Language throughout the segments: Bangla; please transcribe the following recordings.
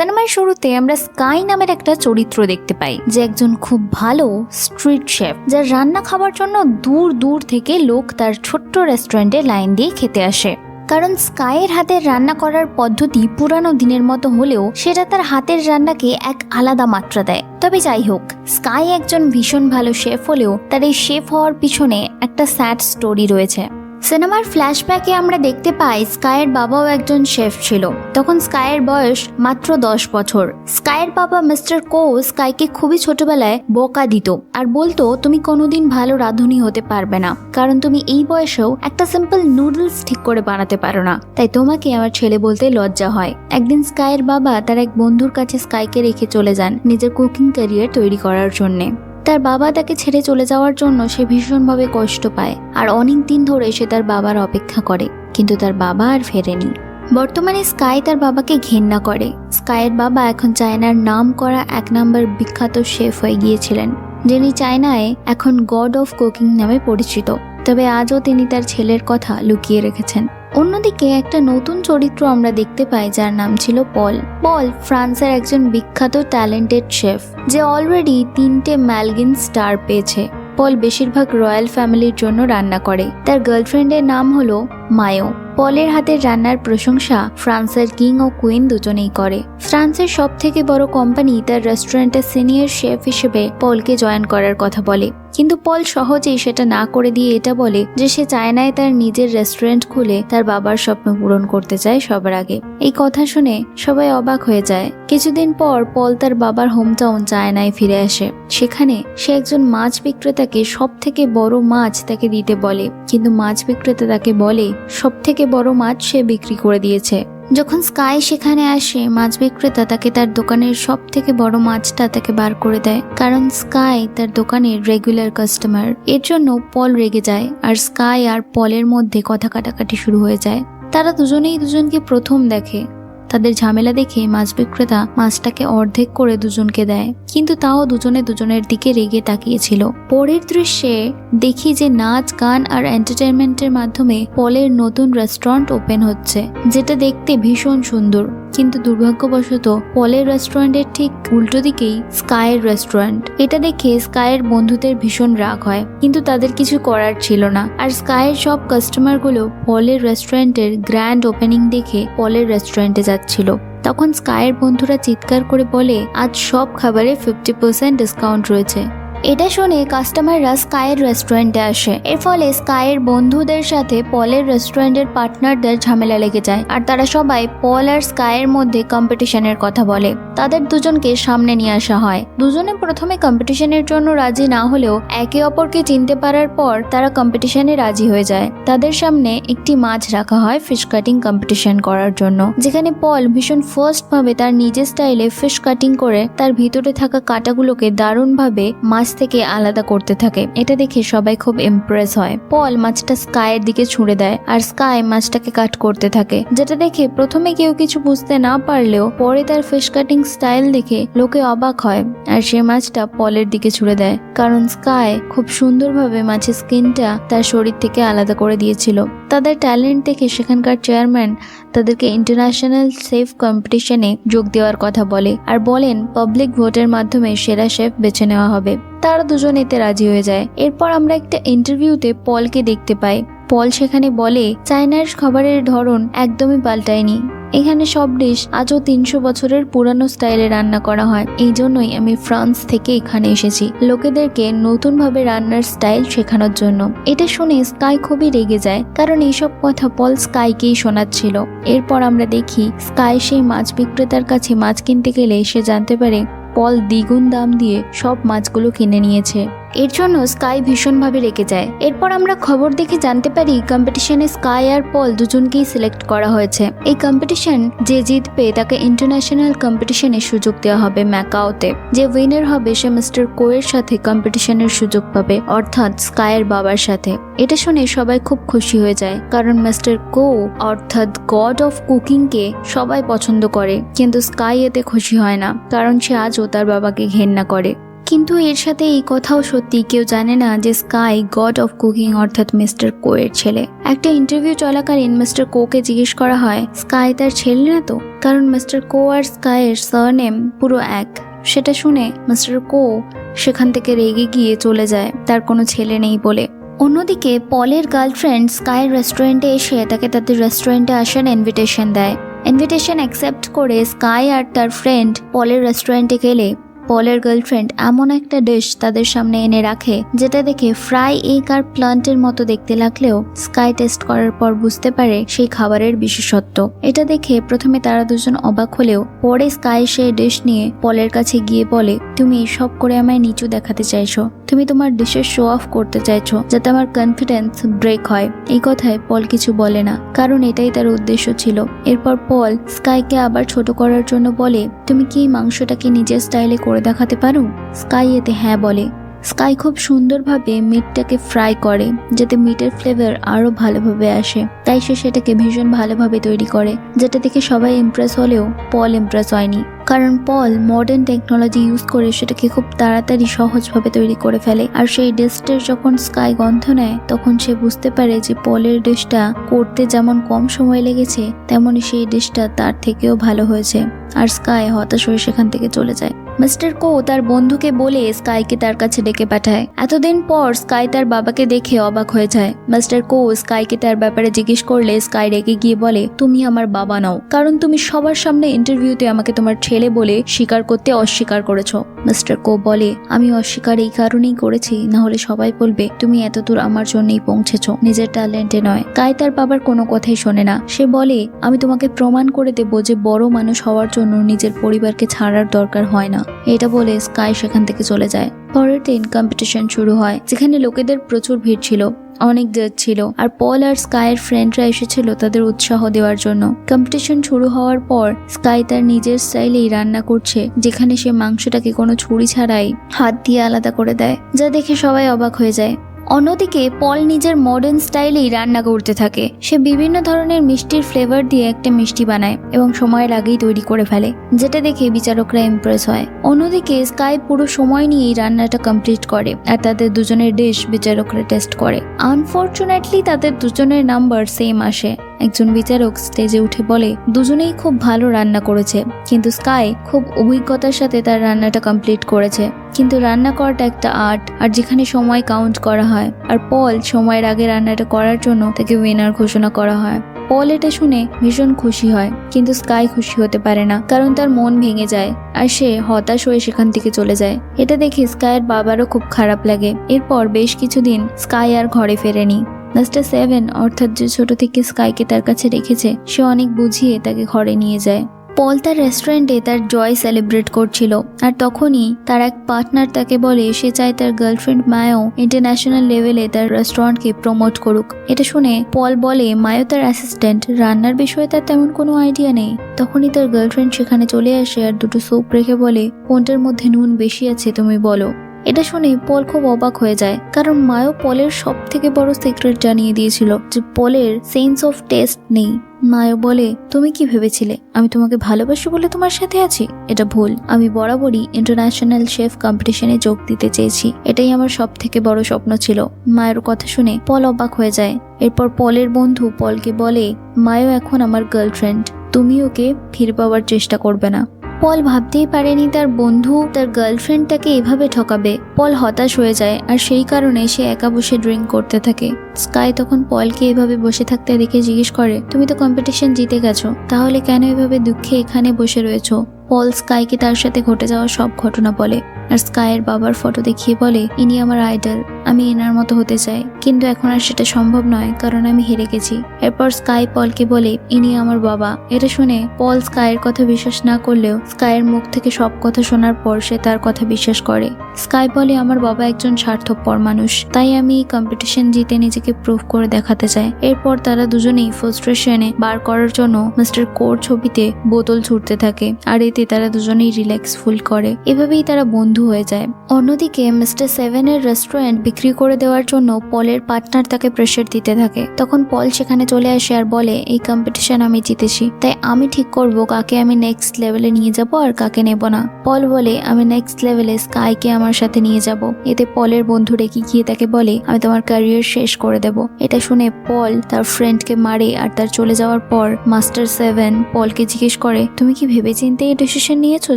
সিনেমার শুরুতে আমরা স্কাই নামের একটা চরিত্র দেখতে পাই, যে একজন খুব ভালো স্ট্রিট শেফ, যার রান্না খাবার জন্য দূর দূর থেকে লোক তার ছোট্ট রেস্টুরেন্টে লাইন দিয়ে খেতে আসে। কারণ স্কাইয়ের হাতের রান্না করার পদ্ধতি পুরানো দিনের মতো হলেও সেটা তার হাতের রান্নাকে এক আলাদা মাত্রা দেয়। তবে যাই হোক, স্কাই একজন ভীষণ ভালো শেফ হলেও তার এই শেফ হওয়ার পিছনে একটা স্যাড স্টোরি রয়েছে। সিনেমার ফ্ল্যাশব্যাকে আমরা দেখতে পাই স্কাইয়ের বাবাও একজন শেফ ছিল। তখন স্কাইয়ের বয়স মাত্র দশ বছর। স্কাইয়ের বাবা মিস্টার কো স্কাইকে খুবই ছোটবেলায় বকা দিত আর বলতো, তুমি কোনোদিন ভালো রাঁধুনি হতে পারবে না। কারণ তুমি এই বয়সেও একটা সিম্পল নুডলস ঠিক করে বানাতে পারো না। তাই তোমাকে আমার ছেলে বলতে লজ্জা হয়। একদিন স্কাইয়ের বাবা তার এক বন্ধুর কাছে স্কাইকে রেখে চলে যান নিজের কুকিং ক্যারিয়ার তৈরি করার জন্যে। তার বাবা তাকে ছেড়ে চলে যাওয়ার জন্য সে ভীষণভাবে কষ্ট পায় আর অনেক দিন ধরে সে তার বাবার অপেক্ষা করে, কিন্তু তার বাবা আর ফেরেনি। বর্তমানে স্কাই তার বাবাকে ঘেন্না করে। স্কাইয়ের বাবা এখন চায়নার নাম করা এক নম্বর বিখ্যাত শেফ হয়ে গিয়েছিলেন, যিনি চায়নায় এখন গড অফ কুকিং নামে পরিচিত। তবে আজও তিনি তার ছেলের কথা লুকিয়ে রেখেছেন। অন্যদিকে একটা নতুন চরিত্র আমরা দেখতে পাই, যার নাম ছিল পল। পল ফ্রান্সের একজন বিখ্যাত ট্যালেন্টেড শেফ, যে অলরেডি তিনটে ম্যালগিন স্টার পেয়েছে। পল বেশিরভাগ রয়্যাল ফ্যামিলির জন্য রান্না করে। তার গার্লফ্রেন্ডের নাম হলো মায়ো। পলের হাতের রান্নার প্রশংসা ফ্রান্সের কিং ও কুইন দুজনেই করে। ফ্রান্সের সব থেকে বড় কোম্পানি তার রেস্টুরেন্টের সিনিয়র শেফ হিসেবে পলকে জয়েন করার কথা বলে। কিন্তু পল সহজেই সেটা না করে দিয়ে এটা বলে যে সে চায়নায় তার নিজের রেস্টুরেন্ট খুলে তার বাবার স্বপ্ন পূরণ করতে চায় সবার আগে। এই কথা শুনে সবাই অবাক হয়ে যায়। কিছুদিন পর পল তার বাবার হোমটাউন চায়নায় ফিরে আসে। সেখানে সে একজন মাছ বিক্রেতাকে সব থেকে বড় মাছ তাকে দিতে বলে। কিন্তু মাছ বিক্রেতা তাকে বলে সব থেকে বড় মাছ সে বিক্রি করে দিয়েছে। যখন স্কাই সেখানে আসে, মাছ বিক্রেতা তাকে তার দোকানের সব থেকে বড় মাছটা তাকে বার করে দেয়। কারণ স্কাই তার দোকানের রেগুলার কাস্টমার এর জন্য পল রেগে যায়, আর স্কাই আর পলের মধ্যে কথা কাটাকাটি শুরু হয়ে যায়। তারা দুজনেই দুজনকে প্রথম দেখে। তাদের ঝামেলা দেখে মাছ বিক্রেতা মাছটাকে অর্ধেক করে দুজনকে দেয়। কিন্তু তাও দুজনে দুজনের দিকে রেগে তাকিয়েছিল। পরের দৃশ্যে দেখি যে নাচ, গান আর এন্টারটেনমেন্টের মাধ্যমে পলের নতুন রেস্টুরেন্ট ওপেন হচ্ছে, যেটা দেখতে ভীষণ সুন্দর। কিন্তু দুর্ভাগ্যবশত পলের রেস্টুরেন্টের ঠিক উল্টো দিকেই স্কায়ের রেস্টুরেন্ট। এটা দেখে স্কায়ের বন্ধুদের ভীষণ রাগ হয়, কিন্তু তাদের কিছু করার ছিল না। আর স্কায়ের সব কাস্টমারগুলো পলের রেস্টুরেন্টের গ্র্যান্ড ওপেনিং দেখে পলের রেস্টুরেন্টে যাচ্ছিল। তখন স্কাইয়ের বন্ধুরা চিৎকার করে বলে আজ সব খাবারে ফিফটি পার্সেন্ট ডিসকাউন্ট রয়েছে। এটা শুনে কাস্টমাররা স্কাইয়ের রেস্টুরেন্টে আসে। এর ফলে স্কাইয়ের বন্ধুদের সাথে পলের রেস্টুরেন্টের পার্টনারদের ঝামেলা লেগে যায়। আর তারা সবাই পল আর স্কাইয়ের মধ্যে কম্পিটিশনের কথা বলে। তাদের দুজনকে সামনে নিয়ে আসা হয়। দুজনে প্রথমে কম্পিটিশনের জন্য রাজি না হলেও একে অপরকে চিনতে পারার পর তারা কম্পিটিশনে রাজি হয়ে যায়। তাদের সামনে একটি মাছ রাখা হয় ফিশ কাটিং কম্পিটিশন করার জন্য। যেখানে পল ভীষণ ফার্স্ট ভাবে তার নিজের স্টাইলে ফিশ কাটিং করে তার ভিতরে থাকা কাটাগুলোকে দারুণভাবে মাছ থেকে আলাদা করতে থাকে। এটা দেখে সবাই খুব ইমপ্রেস হয়। পল মাছটা স্কাইয়ের দিকে ছুঁড়ে দেয় আর স্কাই মাছটাকে কাট করতে থাকে। যেটা দেখে প্রথমে কেউ কিছু বুঝতে না পারলেও পরে তার ফিশ কাটিং স্টাইল দেখে লোকে অবাক হয় আর সে মাছটা পলের দিকে ছুঁড়ে দেয়। কারণ স্কাই খুব সুন্দরভাবে মাছের স্কিনটা তার শরীর থেকে আলাদা করে দিয়েছিল। তাদের ট্যালেন্ট দেখে সেখানকার চেয়ারম্যান তাদেরকে ইন্টারন্যাশনাল সেফ কম্পিটিশনে যোগ দেওয়ার কথা বলে আর বলেন পাবলিক ভোটের মাধ্যমে সেরা শেফ বেছে নেওয়া হবে। তারা দুজন এতে রাজি হয়ে যায়। এরপর আমরা একটা ইন্টারভিউতে পলকে দেখতে পাই। পল সেখানে বলে, চায়নার খাবারের ধরন একদমই পাল্টায়নি। এখানে সব ডিশ আজও তিনশো বছরের পুরানো স্টাইলে রান্না করা হয়। এই জন্যই আমি ফ্রান্স থেকে এখানে এসেছি। লোকেদেরকে নতুনভাবে রান্নার স্টাইল শেখানোর জন্য। এটা শুনে স্কাই খুবই রেগে যায়, কারণ এইসব কথা পল স্কাইকেই শোনাচ্ছিল। এরপর আমরা দেখি, স্কাই সেই মাছ বিক্রেতার কাছে মাছ কিনতে গেলে সে জানতে পারে পল দ্বিগুণ দাম দিয়ে সব মাছগুলো কিনে নিয়েছে। এর জন্য স্কাই ভীষণভাবে রেগে যায়। এরপর আমরা খবর দেখে জানতে পারি কম্পিটিশনে স্কাই আর পল দুজনকেই সিলেক্ট করা হয়েছে। এই কম্পিটিশন যে জিতবে তাকে ইন্টারন্যাশনাল কম্পিটিশনে সুযোগ দেওয়া হবে ম্যাকাওতে। যে উইনার হবে সে মিস্টার কোয়ের সাথে কম্পিটিশনের সুযোগ পাবে, অর্থাৎ স্কাইয়ের বাবার সাথে। এটা শুনে সবাই খুব খুশি হয়ে যায়, কারণ মিস্টার কো, অর্থাৎ গড অফ কুকিংকে সবাই পছন্দ করে, কিন্তু স্কাই এতে খুশি হয় না, কারণ সে আজও তার বাবাকে ঘেন্না করে। কিন্তু এর সাথে এই কথাও সত্যি, কেউ জানে না যে স্কাই গড অফ কুকিং অর্থাৎ মিস্টার কোয়ের ছেলে। একটা ইন্টারভিউ চলাকালীন মিস্টার কোকে জিজ্ঞেস করা হয় স্কাই তার ছেলে না তো? কারণ মিস্টার কো আর স্কাইয়ের সারনেম পুরো এক। সেটা শুনে মিস্টার কো সেখান থেকে রেগে গিয়ে চলে যায়, তার কোনো ছেলে নেই বলে। অন্যদিকে পলের গার্লফ্রেন্ড স্কাইয়ের রেস্টুরেন্টে এসে তাকে তাদের রেস্টুরেন্টে আসার ইনভিটেশন দেয়। ইনভিটেশন অ্যাকসেপ্ট করে স্কাই আর তার ফ্রেন্ড পলের রেস্টুরেন্টে গেলে পলের গার্লফ্রেন্ড এমন একটা ডিশ তাদের সামনে এনে রাখে, যেটা দেখে ফ্রাই এগ আর প্লান্টের মতো দেখতে লাগলেও স্কাই টেস্ট করার পর বুঝতে পারে সেই খাবারের বিশেষত্ব। এটা দেখে প্রথমে তারা দুজন অবাক হলেও পরে স্কাই সেই ডিশ নিয়ে পলের কাছে গিয়ে বলে, তুমি সব করে আমায় নিচু দেখাতে চাইছো। তুমি তোমার ডিশের শো অফ করতে চাইছো, যাতে আমার কনফিডেন্স ব্রেক হয়। এই কথায় পল কিছু বলে না, কারণ এটাই তার উদ্দেশ্য ছিল। এরপর পল স্কাইকে আবার ছোট করার জন্য বলে, তুমি কি মাংসটাকে নিজের স্টাইলে করে দেখাতে পারো? স্কাই এতে হ্যাঁ বলে। স্কাই খুব সুন্দরভাবে মিটটাকে ফ্রাই করে, যাতে মিটের ফ্লেভার আরও ভালোভাবে আসে। তাই সে সেটাকে ভীষণ ভালোভাবে তৈরি করে, যেটা দেখে সবাই ইমপ্রেস হলেও পল ইমপ্রেস হয়নি। কারণ পল মডার্ন টেকনোলজি ইউজ করে সেটাকে খুব তাড়াতাড়ি সহজভাবে তৈরি করে ফেলে। আর সেই ডিশটার যখন স্কাই গন্ধ নেয়, তখন সে বুঝতে পারে যে পলের ডিশটা করতে যেমন কম সময় লেগেছে তেমনই সেই ডিশটা তার থেকেও ভালো হয়েছে। আর স্কাই হতাশ হয়ে সেখান থেকে চলে যায়। মিস্টার কো তার বন্ধুকে বলে স্কাইকে তার কাছে ডেকে পাঠায়। এতদিন পর স্কাই তার বাবাকে দেখে অবাক হয়ে যায়। মিস্টার কো স্কাইকে তার ব্যাপারে জিজ্ঞেস করলে স্কাই রেগে গিয়ে বলে, তুমি আমার বাবা নাও, কারণ তুমি সবার সামনে ইন্টারভিউতে আমাকে তোমার ছেলে বলে স্বীকার করতে অস্বীকার করেছ। মিস্টার কো বলে, আমি অস্বীকার এই কারণেই করেছি, না হলে সবাই বলবে, তুমি এতদূর আমার জন্যই পৌঁছেছো, নিজের ট্যালেন্টে নয়। কাই তার বাবার কোনো কথাই শোনে না। সে বলে, আমি তোমাকে প্রমাণ করে দেবো যে বড় মানুষ হওয়ার জন্য নিজের পরিবারকে ছাড়ার দরকার হয় না। এটা বলে স্কাই সেখান থেকে চলে যায়। পরের দিন কম্পিটিশন শুরু হয়, যেখানে লোকেদের প্রচুর ভিড় ছিল, অনেক জাজ ছিল, আর পল আর স্কাইয়ের ফ্রেন্ডরা এসেছিল তাদের উৎসাহ দেওয়ার জন্য। কম্পিটিশন শুরু হওয়ার পর, স্কাই তার নিজের স্টাইলেই রান্না করছে, যেখানে সে মাংসটাকে কোনো ছুরি ছাড়াই হাত দিয়ে আলাদা করে দেয়, যা দেখে সবাই অবাক হয়ে যায়। অন্যদিকে, পল নিজের মডার্ন স্টাইলেই রান্না করতে থাকে। সে বিভিন্ন ধরনের মিষ্টির ফ্লেভার দিয়ে একটা মিষ্টি বানায় এবং সময়ের আগেই তৈরি করে ফেলে, যেটা দেখে বিচারকরা ইমপ্রেস হয়। অন্যদিকে স্কাই পুরো সময় নিয়েই রান্নাটা কমপ্লিট করে আর তাদের দুজনের ডিশ বিচারকরা টেস্ট করে। আনফর্চুনেটলি তাদের দুজনের নাম্বার সেম আসে। একজন বিচারক স্টেজে উঠে বলে, দুজনেই খুব ভালো রান্না করেছে, কিন্তু স্কাই খুব অভিজ্ঞতার সাথে তার রান্নাটা কমপ্লিট করেছে। কিন্তু রান্না করাটা একটা আর্ট, আর যেখানে সময় কাউন্ট করা হয়, আর পল সময়ের আগে রান্নাটা করার জন্য তাকে উইনার ঘোষণা করা হয়। পল এটা শুনে ভীষণ খুশি হয়, কিন্তু স্কাই খুশি হতে পারে না, কারণ তার মন ভেঙে যায়, আর সে হতাশ হয়ে সেখান থেকে চলে যায়। এটা দেখে স্কাইয়ের বাবারও খুব খারাপ লাগে। এরপর বেশ কিছুদিন স্কাই আর ঘরে ফেরেনি। মিস্টার সেভেন অর্থাৎ যে ছোট থেকে স্কাইকে তার কাছে রেখেছে, সে অনেক বুঝিয়ে তাকে ঘরে নিয়ে যায়। পল তার রেস্টুরেন্টে তার জয় সেলিব্রেট করছিল, আর তখনই তার এক পার্টনার তাকে বলে, সে চায় তার গার্লফ্রেন্ড মায়াও ইন্টারন্যাশনাল লেভেলে তার রেস্টুরেন্টকে প্রমোট করুক। এটা শুনে পল বলে মায়ো তার অ্যাসিস্ট্যান্ট রান্নার বিষয়ে তার তেমন কোনো আইডিয়া নেই। তখনই তার গার্লফ্রেন্ড সেখানে চলে আসে, আর দুটো স্যুপ রেখে বলে, কোনটার মধ্যে নুন বেশি আছে তুমি বলো। এটা শুনে পল খুব অবাক হয়ে যায়, কারণ মায়ও পলের সব থেকে বড় সিক্রেট জানিয়ে দিয়েছিল যে পলের সেন্স অফ টেস্ট নেই। মায়ও বলে, তুমি কি ভেবেছিলে? আমি তোমাকে ভালোবাসি বলে তোমার সাথে আছি? এটা ভুল। আমি বরাবরই ইন্টারন্যাশনাল শেফ কম্পিটিশনে যোগ দিতে চেয়েছি। এটাই আমার সব থেকে বড় স্বপ্ন ছিল। মায়ের কথা শুনে পল অবাক হয়ে যায়। এরপর পলের বন্ধু পলকে বলে মায়ও এখন আমার গার্লফ্রেন্ড তুমি ওকে ফিরে পাওয়ার চেষ্টা করবে না। পল ভাবতেই পারেনি তার বন্ধু তার গার্লফ্রেন্ডটাকে এভাবে ঠকাবে। পল হতাশ হয়ে যায় আর সেই কারণে সে একা বসে ড্রিঙ্ক করতে থাকে। স্কাই তখন পলকে এভাবে বসে থাকতে দেখে জিজ্ঞেস করে, তুমি তো কম্পিটিশন জিতে গেছো, তাহলে কেন এভাবে দুঃখে এখানে বসে রয়েছো? পল স্কাইকে তার সাথে ঘটে যাওয়া সব ঘটনা বলে। আর স্কাইয়ের বাবার ফটো দেখিয়ে বলে, ইনি আমার আইডল, আমি এনার মতো হতে চাই। কিন্তু এখন আর সেটা সম্ভব নয়, কারণ আমি হেরে গেছি। এরপর স্কাই পলকে বলে, ইনি আমার বাবা। এটা শুনে পল স্কাইয়ের কথা বিশ্বাস না করলেও স্কাইয়ের মুখ থেকে সব কথা শোনার পর সে তার কথা বিশ্বাস করে। স্কাই বলে, আমার বাবা একজন স্বার্থপর মানুষ, তাই আমি এই কম্পিটিশন জিতে নিজেকে প্রুভ করে দেখাতে চাই। এরপর তারা দুজনেই ফ্রাস্ট্রেশনে বার করার জন্য মিস্টার কোর ছবিতে বোতল ছুটতে থাকে। আর এতে তারা দুজনেই রিল্যাক্স ফুল করে। এভাবেই তারা বন্ধু হয়ে যায়। অন্যদিকে মিস্টার সেভেনের রেস্টুরেন্ট বিক্রি করে দেওয়ার জন্য পলের পার্টনার তাকে প্রেশার দিতে থাকে। তখন পল সেখানে চলে আসে আর বলে, এই কম্পিটিশন আমি জিতেছি। তাই আমি ঠিক করব কাকে আমি নেক্সট লেভেলে নিয়ে যাব আর কাকে নেব না। পল বলে, আমি নেক্সট লেভেলে স্কাইকে আমার সাথে নিয়ে যাব। এতে পলের বন্ধু রেখে গিয়ে তাকে বলে, আমি তোমার ক্যারিয়ার শেষ করে দেব। এটা শুনে পল তার ফ্রেন্ডকে মারে আর তার চলে যাওয়ার পর মাস্টার সেভেন পলকে জিজ্ঞেস করে, তুমি কি ভেবেচিন্তে এই ডিসিশন নিয়েছো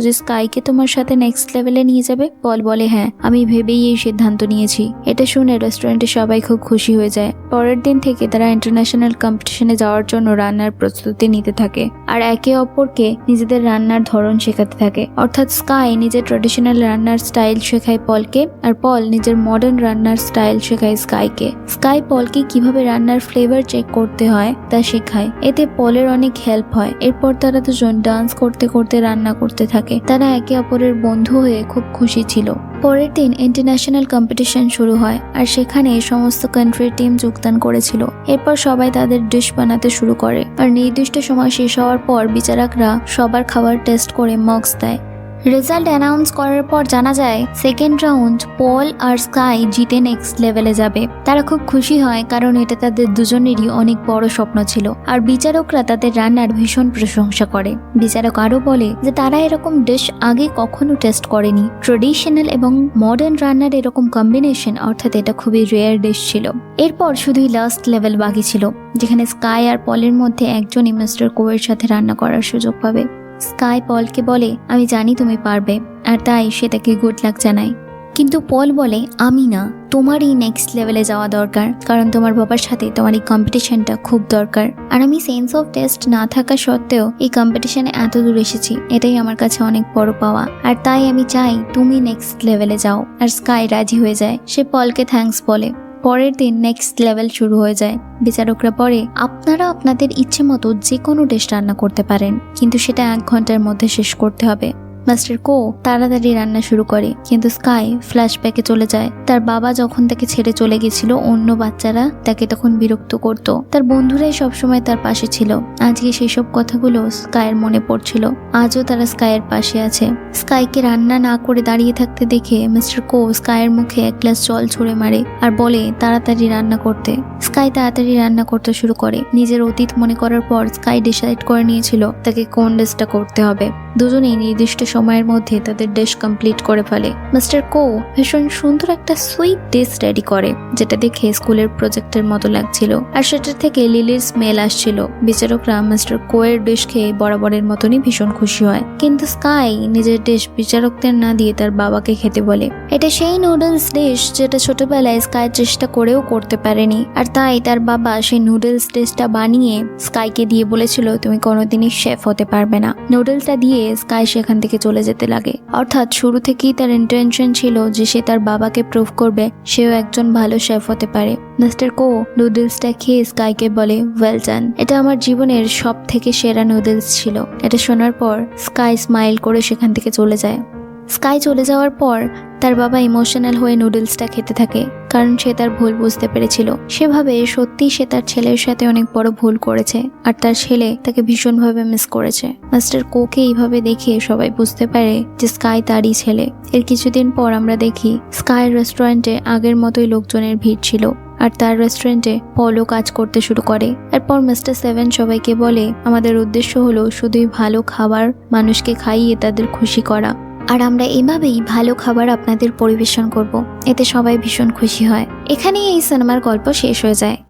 যে স্কাইকে তোমার সাথে নেক্সট লেভেলে নিয়ে যাবে? পল বলে হ্যাঁ। আমি ভেবেই এই সিদ্ধান্ত নিয়েছি। এটা শুনে রেস্টুরেন্টে সবাই খুব খুশি হয়ে যায়। পরের দিন থেকে তারা ইন্টারন্যাশনাল কম্পিটিশনে যাওয়ার জন্য রান্নার প্রস্তুতি নিতে থাকে। আর একে অপরকে নিজেদের রান্নার ধরন শেখাতে থাকে। অর্থাৎ স্কাই নিজের ট্রেডিশনাল রান্নার স্টাইল শেখায় পলকে, আর পল নিজের মডার্ন রান্নার স্টাইল শেখায় স্কাইকে। স্কাই পলকে কীভাবে রান্নার ফ্লেভার চেক করতে হয়, তা শেখায়। এতে পলের অনেক হেল্প হয়। এরপর তারা দুজন ডান্স করতে করতে রান্না করতে থাকে। তারা একে অপরের বন্ধু হয়ে খুব খুশি ছিল। পরের দিন ইন্টারন্যাশনাল কম্পিটিশন শুরু হয় আর সেখানে সমস্ত কান্ট্রির টিম যোগদান করেছিল। এরপর সবাই তাদের ডিশ বানাতে শুরু করে। আর নির্দিষ্ট সময় শেষ হওয়ার পর বিচারকরা সবার খাবার টেস্ট করে মার্কস দেয়। রেজাল্ট অ্যানাউন্স করার পর জানা যায় সেকেন্ড রাউন্ড পল আর স্কাই জিতে নেক্সট লেভেলে যাবে। তারা খুব খুশি হয় কারণ এটা তাদের দুজনেরই অনেক বড় স্বপ্ন ছিল। আর বিচারকরা তাদের রান্নার ভীষণ প্রশংসা করে। বিচারক আরও বলে যে, তারা এরকম ডিশ আগে কখনো টেস্ট করেনি। ট্রেডিশনাল এবং মডার্ন রান্নার এরকম কম্বিনেশন অর্থাৎ এটা খুবই রেয়ার ডিশ ছিল। এরপর শুধুই লাস্ট লেভেল বাকি ছিল, যেখানে স্কাই আর পলের মধ্যে একজনই মিস্টার কোয়ের সাথে রান্না করার সুযোগ পাবে। স্কাই পলকে বলে, আমি জানি তুমি পারবে। আর তাই সে তাকে গুড লাক জানায়। কিন্তু পল বলে, আমি না, তোমারই নেক্সট লেভেলে যাওয়া দরকার। কারণ তোমার বাবার সাথে তোমার এই কম্পিটিশনটা খুব দরকার। আর আমি সেন্স অফ টেস্ট না থাকা সত্ত্বেও এই কম্পিটিশনে এত দূর এসেছি। এটাই আমার কাছে অনেক বড় পাওয়া। আর তাই আমি চাই তুমি নেক্সট লেভেলে যাও। আর স্কাই রাজি হয়ে যায়। সে পলকে থ্যাঙ্কস বলে। পরের দিন নেক্সট লেভেল শুরু হয়ে যায়। বিচারকরা পরে আপনারা আপনাদের ইচ্ছে মতো যে কোনো ডিশ রান্না করতে পারেন, কিন্তু সেটা এক ঘণ্টার মধ্যে শেষ করতে হবে। মাস্টার কো তাড়াতাড়ি রান্না শুরু করে, কিন্তু স্কাই ফ্ল্যাশব্যাকে চলে যায়। তার বাবা যখন তাকে ছেড়ে চলে গেছিল, অন্য বাচ্চারা তাকে তখন বিরক্ত করত। তার বন্ধুরাই সবসময় তার পাশে ছিল। আজকে সেসব কথাগুলো স্কাইয়ের মনে পড়ছিল। আজও তারা স্কাইয়ের পাশে আছে। স্কাইকে রান্না না করে দাঁড়িয়ে থাকতে দেখে মিস্টার কো স্কাইয়ের মুখে এক গ্লাস জল ছুঁড়ে মারে আর বলে, তাড়াতাড়ি রান্না করতে। স্কাই তাড়াতাড়ি রান্না করতে শুরু করে। নিজের অতীত মনে করার পর স্কাই ডিসাইড করে নিয়েছিল, তাকে কোন ডিশটা করতে হবে? দুজনেই নির্দিষ্ট সময়ের মধ্যে তাদের ডিশ কমপ্লিট করে ফেলে। মিস্টার কো ভীষণ সুন্দর একটা সুইট ডিশ রেডি করে, যেটা দেখে স্কুলের প্রজেক্টের মতো লাগছিল। আর সেটা থেকে লিলির স্মেল আসছিল। বিচারকরা মিস্টার কোয়ের ডিশ খেয়ে বরাবরের মতনই ভীষণ খুশি হয়। কিন্তু স্কাই নিজের ডিশ বিচারকদের না দিয়ে তার বাবাকে খেতে বলে। এটা সেই নুডলস ডিশ যেটা ছোটবেলায় স্কাই চেষ্টা করেও করতে পারেনি। আর তাই তার বাবা সেই নুডলস ডিশটা বানিয়ে স্কাইকে দিয়ে বলেছিল, তুমি কোনোদিনই শেফ হতে পারবে না। নুডলসটা দিয়ে স্কাই সেখান থেকে চলে যেতে লাগে। অর্থাৎ শুরু থেকেই তার ইন্টেনশন ছিল যে সে তার বাবাকে প্রুভ করবে, সেও একজন ভালো শেফ হতে পারে। মিস্টার কো নুডলসটা খেয়ে স্কাইকে বলে ওয়েল ডান এটা আমার জীবনের সব থেকে সেরা নুডলস ছিল। এটা শোনার পর স্কাই স্মাইল করে সেখান থেকে চলে যায়। স্কাই চলে যাওয়ার পর তার বাবা ইমোশনাল হয়ে নুডলসটা খেতে থাকে, কারণ সে তার ভুল বুঝতে পেরেছিল। সেভাবে সত্যিই সে তার ছেলের সাথে অনেক বড় ভুল করেছে, আর তার ছেলে তাকে ভীষণভাবে মিস করেছে। মাস্টার কোকে এইভাবে দেখে সবাই বুঝতে পারে যে স্কাই তারই ছেলে। এর কিছুদিন পর আমরা দেখি স্কাই রেস্টুরেন্টে আগের মতোই লোকজনের ভিড় ছিল, আর তার রেস্টুরেন্টে পলো কাজ করতে শুরু করে। এরপর মিস্টার সেভেন সবাইকে বলে, আমাদের উদ্দেশ্য হলো শুধুই ভালো খাবার, মানুষকে খাইয়ে তাদের খুশি করা। আর আমরা এভাবেই ভালো খাবার আপনাদের পরিবেশন করব। এতে সবাই ভীষণ খুশি হয়। এখানেই এই সিনেমার গল্প শেষ হয়ে যায়।